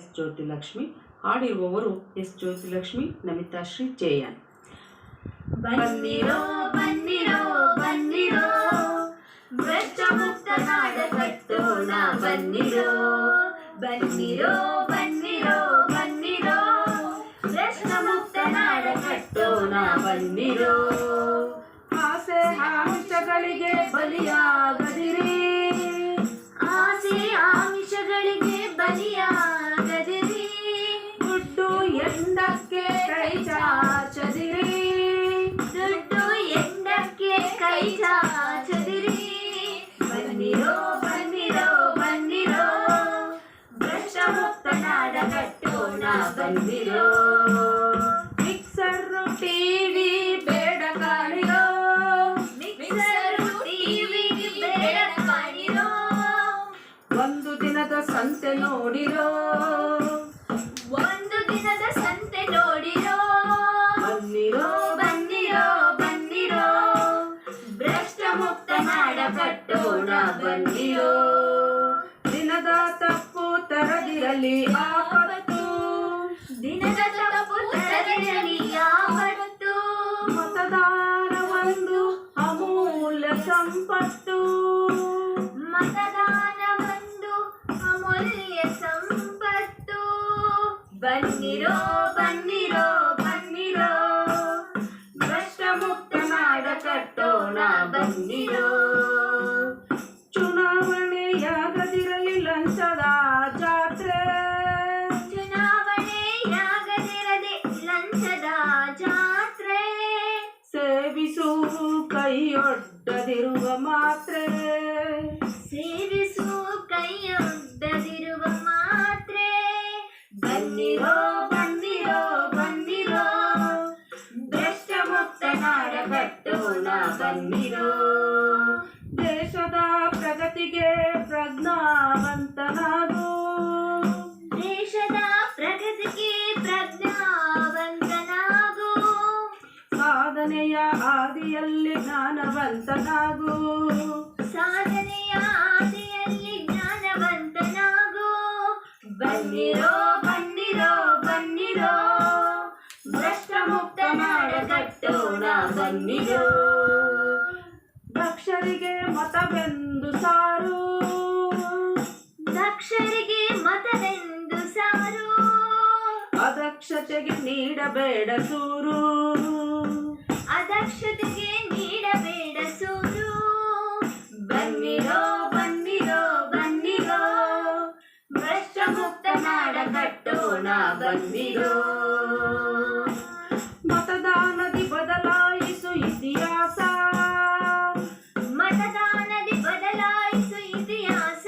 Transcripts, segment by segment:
S Jyothilakshmi ಹಾಡಿರುವವರು S Jyothilakshmi Namitha Shri Jayan ಬನ್ನಿರೋ ಬನ್ನಿರೋ ಬನ್ನಿರೋ ಭ್ರಷ್ಟ ಮುಕ್ತ ನಾಡ ಕಟ್ಟೋಣ ಬನ್ನಿರೋ ಬನ್ನಿರೋ ಬನ್ನಿರೋ ಬನ್ನಿರೋ ಭ್ರಷ್ಟ ಮುಕ್ತ ನಾಡ ಕಟ್ಟೋಣ ಬನ್ನಿರೋ ಬಂದಿರೋ ಬಂದಿರೋ ಬನ್ನಿರೋ ಬನ್ನಿರೋ ಬನ್ನಿರೋ ಭ್ರಷ್ಟ ಮುಕ್ತ ನಾಡ ಕಟ್ಟೋಣ ಬನ್ನಿರೋ ಮಿಕ್ಸರ್, ಟಿವಿ, ಬೇಡ ಕಾಣಿರೋ. ಮಿಕ್ಸರ್, ಟಿವಿ, ಬೇಡ ಕಾಣಿರೋ. ಒಂದು ದಿನದ ಸಂತೆ ನೋಡಿರೋ. ತರದಿರಲಿ ಆಪತ್ತು ದಿನದ ಯಾವತ್ತು ಮತದಾನ ಒಂದು ಅಮೂಲ್ಯ ಸಂಪತ್ತು. ಮತದಾನ ಒಂದು ಅಮೂಲ್ಯ ಸಂಪತ್ತು. ಬನ್ನಿರೋ ಕೈಯೊಡ್ಡದಿರುವ ಮಾತ್ರೆ. ಸೇವಿಸು ಕೈಯೊಡ್ಡದಿರುವ ಮಾತ್ರೆ. ಬನ್ನಿರೋ ಬನ್ನಿರೋ ಬನ್ನಿರೋ ಭ್ರಷ್ಟ ಮುಕ್ತ ನಾಡ ಕಟ್ಟೋಣ ಬನ್ನಿರೋ ದೇಶದ ಪ್ರಗತಿಗೆ ಪ್ರಜ್ಞಾವಂತನಾಗು. ಸಾಧನೆಯ ಆದಿಯಲ್ಲಿ ಜ್ಞಾನವಂತನಾಗು ಸಾಧನೆಯ ಆದಿಯಲ್ಲಿ ಜ್ಞಾನವಂತನಾಗು ಬನ್ನಿರೋ ಬನ್ನಿರೋ ಬನ್ನಿರೋ. ಭ್ರಷ್ಟ ಮುಕ್ತ ನಾಡ ಕಟ್ಟೋಣ ಬನ್ನಿರೋ. ದಕ್ಷರಿಗೆ ಮತವೆಂದು ಸಾರು. ದಕ್ಷರಿಗೆ ಮತವೆಂದು ಸಾರು. ಅದಕ್ಷತೆಗೆ ನೀಡಬೇಡ ಸೂರು. ಅದಕ್ಷತೆಗೆ ನೀಡಬೇಡ ಸೂರು ಬನ್ನಿರೋ ಬನ್ನಿರೋ ಬನ್ನಿರೋ. ಭ್ರಷ್ಟ ಮುಕ್ತ ನಾಡ ಕಟ್ಟೋಣ ಬನ್ನಿರೋ. ಮತದಾನದಿ ಬದಲಾಯಿಸು ಇತಿಹಾಸ. ಮತದಾನದಿ ಬದಲಾಯಿಸು ಇತಿಹಾಸ.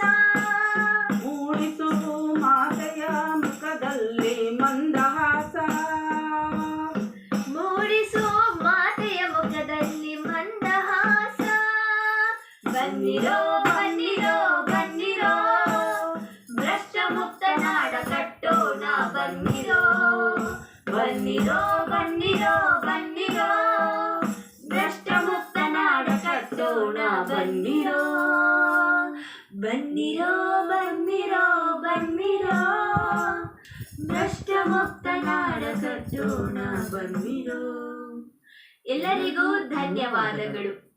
ಮೂಡಿಸು ಮಾತೆಯ ಮುಖದಲ್ಲಿ ಮಂದಹಾಸ. ಬನ್ನಿರೋ ಬನ್ನಿರೋ ಬನ್ನಿರೋ. ಭ್ರಷ್ಟ ಮುಕ್ತ ನಾಡ ಕಟ್ಟೋಣ, ಬನ್ನಿರೋ. ಬನ್ನಿರೋ ಬನ್ನಿರೋ ಬನ್ನಿರೋ. ಭ್ರಷ್ಟ ಮುಕ್ತ ನಾಡ ಕಟ್ಟೋಣ, ಬನ್ನಿರೋ. ಬನ್ನಿರೋ ಬನ್ನಿರೋ ಬನ್ನಿರೋ. ಭ್ರಷ್ಟ ಮುಕ್ತ ನಾಡ ಕಟ್ಟೋಣ, ಬನ್ನಿರೋ. ಎಲ್ಲರಿಗೂ ಧನ್ಯವಾದಗಳು.